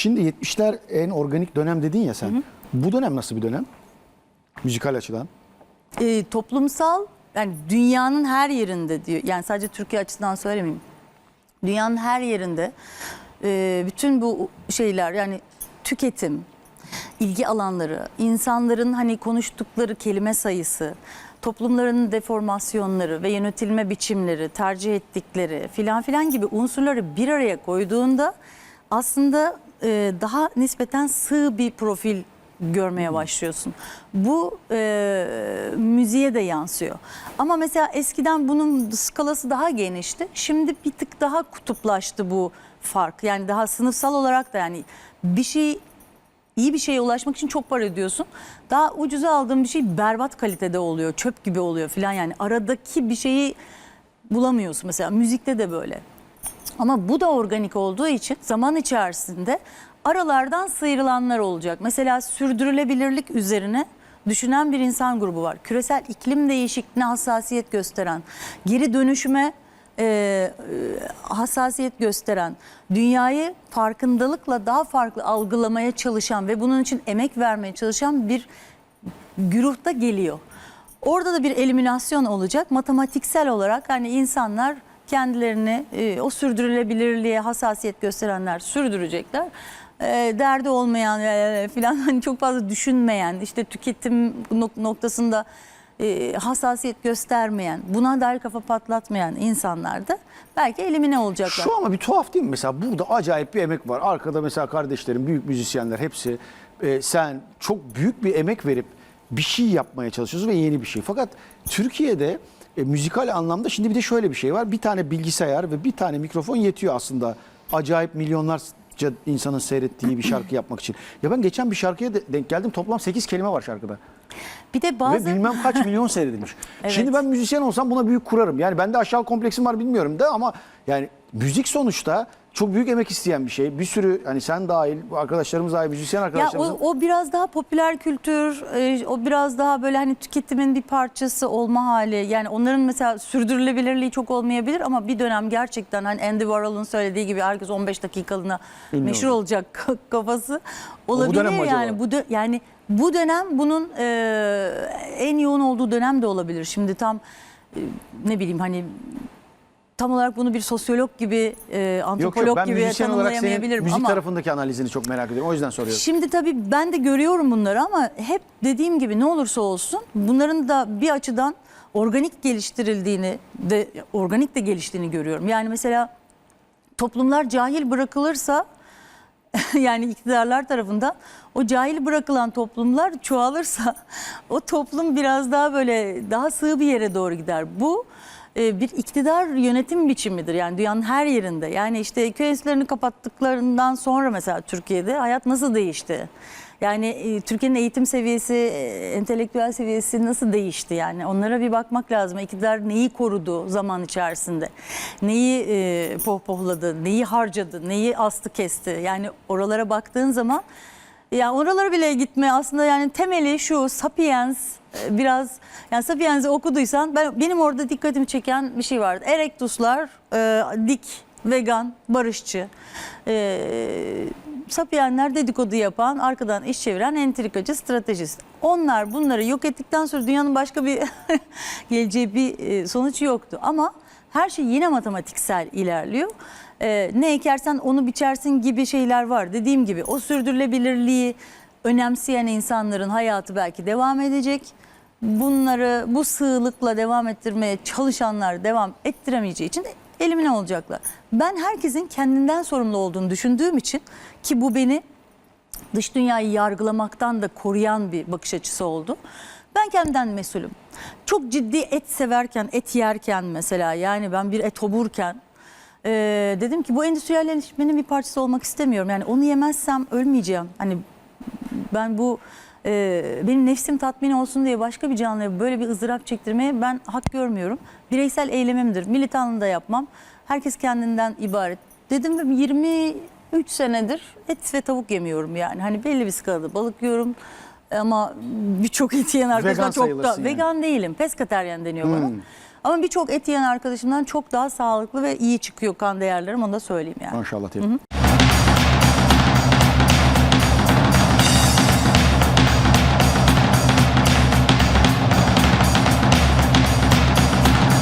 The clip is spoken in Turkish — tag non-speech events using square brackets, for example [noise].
Şimdi 70'ler en organik dönem dedin ya sen. Bu dönem nasıl bir dönem? Müzikal açıdan. e, toplumsal yani dünyanın her yerinde diyor. Yani sadece Türkiye açısından söylemeyeyim. Dünyanın her yerinde e, bütün bu şeyler yani tüketim, ilgi alanları, insanların hani konuştukları kelime sayısı, toplumların deformasyonları ve yönetilme biçimleri, tercih ettikleri filan filan gibi unsurları bir araya koyduğunda aslında e, daha nispeten sığ bir profil görmeye başlıyorsun. Bu e, müziğe de yansıyor. Ama mesela eskiden bunun skalası daha genişti. Şimdi bir tık daha kutuplaştı bu fark. Yani daha sınıfsal olarak da yani bir şey iyi bir şeye ulaşmak için çok para ödüyorsun. Daha ucuza aldığın bir şey berbat kalitede oluyor, çöp gibi oluyor falan yani aradaki bir şeyi bulamıyorsun mesela müzikte de böyle. Ama bu da organik olduğu için zaman içerisinde aralardan sıyrılanlar olacak. Mesela sürdürülebilirlik üzerine düşünen bir insan grubu var. Küresel iklim değişikliğine hassasiyet gösteren, geri dönüşüme e, e, hassasiyet gösteren, dünyayı farkındalıkla daha farklı algılamaya çalışan ve bunun için emek vermeye çalışan bir güruhta geliyor. Orada da bir eliminasyon olacak. Matematiksel olarak hani insanlar kendilerini e, o sürdürülebilirliğe hassasiyet gösterenler sürdürecekler. E, derdi olmayan e, filan [laughs] hani çok fazla düşünmeyen işte tüketim nok- noktasında e, hassasiyet göstermeyen, buna dair kafa patlatmayan insanlar da belki elimine olacaklar. Şu ama bir tuhaf değil mi? Mesela burada acayip bir emek var. Arkada mesela kardeşlerim, büyük müzisyenler hepsi. e, sen çok büyük bir emek verip bir şey yapmaya çalışıyorsun ve yeni bir şey. Fakat Türkiye'de e, müzikal anlamda şimdi bir de şöyle bir şey var. Bir tane bilgisayar ve bir tane mikrofon yetiyor aslında. Acayip milyonlarca insanın seyrettiği bir şarkı yapmak için. Ya ben geçen bir şarkıya de- denk geldim. Toplam 8 kelime var şarkıda. Bir de bazı Ve bilmem kaç [laughs] milyon seyredilmiş. Evet. Şimdi ben müzisyen olsam buna büyük kurarım. Yani bende aşağı kompleksim var bilmiyorum da ama yani müzik sonuçta çok büyük emek isteyen bir şey. Bir sürü hani sen dahil, bu arkadaşlarımız dahil, müzisyen Ya arkadaşlarımız. o, o biraz daha popüler kültür, e, o biraz daha böyle hani tüketimin bir parçası olma hali. Yani onların mesela sürdürülebilirliği çok olmayabilir ama bir dönem gerçekten hani Andy Warhol'un söylediği gibi herkes 15 dakikalığına Ünlü meşhur olacak [laughs] kafası bu olabilir dönem mi acaba? yani. Bu dö- yani bu dönem bunun e, en yoğun olduğu dönem de olabilir. Şimdi tam e, ne bileyim hani tam olarak bunu bir sosyolog gibi, e, Yok antropolog yok ben gibi müzisyen olarak senin tanımlayamayabilirim müzik ama tarafındaki analizini çok merak ediyorum. O yüzden soruyorum. Şimdi tabii ben de görüyorum bunları ama hep dediğim gibi ne olursa olsun bunların da bir açıdan organik geliştirildiğini de organik de geliştiğini görüyorum. Yani mesela toplumlar cahil bırakılırsa [laughs] yani iktidarlar tarafından o cahil bırakılan toplumlar çoğalırsa [laughs] o toplum biraz daha böyle daha sığ bir yere doğru gider. Bu e, bir iktidar yönetim biçimidir yani dünyanın her yerinde. Yani işte köy enstitülerini kapattıklarından sonra mesela Türkiye'de hayat nasıl değişti? Yani e, Türkiye'nin eğitim seviyesi, e, entelektüel seviyesi nasıl değişti yani? Onlara bir bakmak lazım. İktidar neyi korudu zaman içerisinde? Neyi e, pohpohladı, neyi harcadı, neyi astı kesti? Yani oralara baktığın zaman ya oralara bile gitme aslında yani temeli şu Sapiens e, biraz yani Sapiens'i okuduysan ben benim orada dikkatimi çeken bir şey vardı. Erectus'lar e, dik, vegan, barışçı. E, Sapienler dedikodu yapan, arkadan iş çeviren entrikacı, stratejist. Onlar bunları yok ettikten sonra dünyanın başka bir [laughs] geleceği bir e, sonuç yoktu. Ama her şey yine matematiksel ilerliyor. Ee, ne ekersen onu biçersin gibi şeyler var. Dediğim gibi o sürdürülebilirliği önemseyen insanların hayatı belki devam edecek. Bunları bu sığlıkla devam ettirmeye çalışanlar devam ettiremeyeceği için de elimine olacaklar. Ben herkesin kendinden sorumlu olduğunu düşündüğüm için ki bu beni dış dünyayı yargılamaktan da koruyan bir bakış açısı oldu. Ben kendimden mesulüm. Çok ciddi et severken, et yerken mesela yani ben bir et oburken e, dedim ki bu endüstriyelleşmenin bir parçası olmak istemiyorum. Yani onu yemezsem ölmeyeceğim. Hani ben bu e, benim nefsim tatmin olsun diye başka bir canlıya böyle bir ızdırap çektirmeye ben hak görmüyorum. Bireysel eylemimdir. Militanlığı da yapmam. Herkes kendinden ibaret. Dedim 23 senedir et ve tavuk yemiyorum yani. Hani belli bir skalada balık yiyorum. Ama birçok et yiyen arkadaşlar çok da yani. vegan değilim. Peskateryen deniyor bana. Ama birçok et yiyen arkadaşımdan çok daha sağlıklı ve iyi çıkıyor kan değerlerim onu da söyleyeyim yani. Maşallah diyelim.